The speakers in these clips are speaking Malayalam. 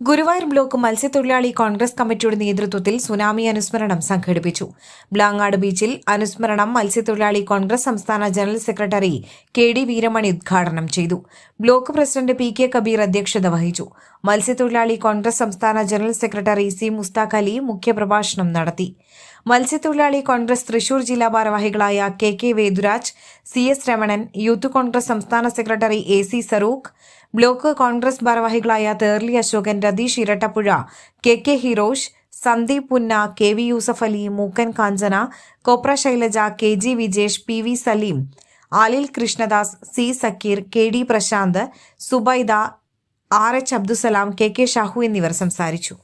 ഗുരുവായൂർ ബ്ലോക്ക് മത്സ്യത്തൊഴിലാളി കോൺഗ്രസ് കമ്മിറ്റിയുടെ നേതൃത്വത്തിൽ സുനാമി അനുസ്മരണം സംഘടിപ്പിച്ചു. ബ്ലാങ്ങാട് ബീച്ചിൽ അനുസ്മരണം മത്സ്യത്തൊഴിലാളി കോൺഗ്രസ് സംസ്ഥാന general secretary K D Veeramani ഉദ്ഘാടനം ചെയ്തു. Block president P K Kabeer അധ്യക്ഷത വഹിച്ചു. മത്സ്യത്തൊഴിലാളി കോൺഗ്രസ് സംസ്ഥാന general secretary C Mushtaq Ali മുഖ്യപ്രഭാഷണം നടത്തി. മത്സ്യത്തൊഴിലാളി കോൺഗ്രസ് തൃശൂർ ജില്ലാ ഭാരവാഹികളായ K K Veduraj C S Ramanan youth Congress സംസ്ഥാന secretary A C Sarooq block Congress ഭാരവാഹികളായ Therli Ashokan Ratheesh Irattappuzha K K Hirosh Sandeep Punna K V Yusuf Ali Mookkan Kanchana Kopra Shailaja K G Vijesh P V Saleem Alil Krishnadas C Sakkeer K D Prashanth Subaida R H Abdussalam K K Shahu എന്നിവർ സംസാരിച്ചു.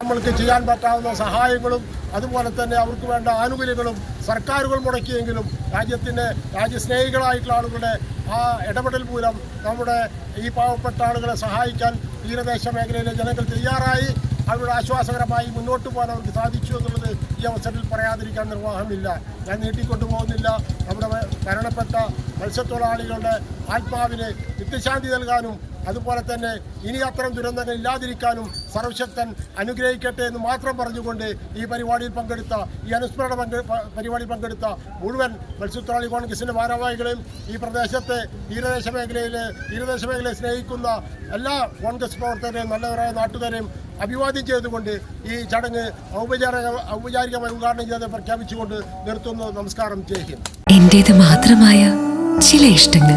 നമ്മൾക്ക് ചെയ്യാൻ പറ്റാവുന്ന സഹായങ്ങളും അതുപോലെ തന്നെ അവർക്ക് വേണ്ട ആനുകൂല്യങ്ങളും സർക്കാരുകൾ മുടക്കിയെങ്കിലും രാജ്യത്തിന്റെ രാജ്യസ്നേഹികളായിട്ടുള്ള ആളുകളുടെ ആ ഇടപെടൽ മൂലം നമ്മുടെ ഈ പാവപ്പെട്ട ആളുകളെ സഹായിക്കാൻ തീരദേശ മേഖലയിലെ ജനങ്ങൾ തയ്യാറായി. അവരുടെ ആശ്വാസകരമായി മുന്നോട്ട് പോകാൻ അവർക്ക് സാധിച്ചു എന്നുള്ളത് ഈ അവസരത്തിൽ പറയാതിരിക്കാൻ നിർവാഹമില്ല. ഞാൻ നീട്ടിക്കൊണ്ടു പോകുന്നില്ല. നമ്മുടെ മരണപ്പെട്ട മത്സ്യത്തൊഴിലാളികളുടെ ആത്മാവിന് നിത്യശാന്തി നൽകാനും അതുപോലെ തന്നെ ഇനി അത്തരം ദുരന്തങ്ങൾ ഇല്ലാതിരിക്കാനും സർവശക്തൻ അനുഗ്രഹിക്കട്ടെ എന്ന് മാത്രം പറഞ്ഞുകൊണ്ട് ഈ പരിപാടിയിൽ പങ്കെടുത്ത ഈ അനുസ്മരണ പങ്കെ പരിപാടിയിൽ പങ്കെടുത്ത മുഴുവൻ മത്സ്യത്തൊഴിലാളി കോൺഗ്രസിന്റെ ഭാരവാഹികളെയും ഈ പ്രദേശത്തെ തീരദേശ മേഖലയിൽ തീരദേശ മേഖലയെ സ്നേഹിക്കുന്ന എല്ലാ കോൺഗ്രസ് പ്രവർത്തകരെയും നല്ലവരായ നാട്ടുകാരെയും അഭിവാദ്യം ചെയ്തുകൊണ്ട് ഈ ചടങ്ങ് ഔപചാരിക ഔപചാരികമായി ഉദ്ഘാടനം ചെയ്ത് പ്രഖ്യാപിച്ചുകൊണ്ട് നിർത്തുന്നു. നമസ്കാരം. ഹിന്ദ്. എന്റേത് മാത്രമായ ചില ഇഷ്ടങ്ങൾ.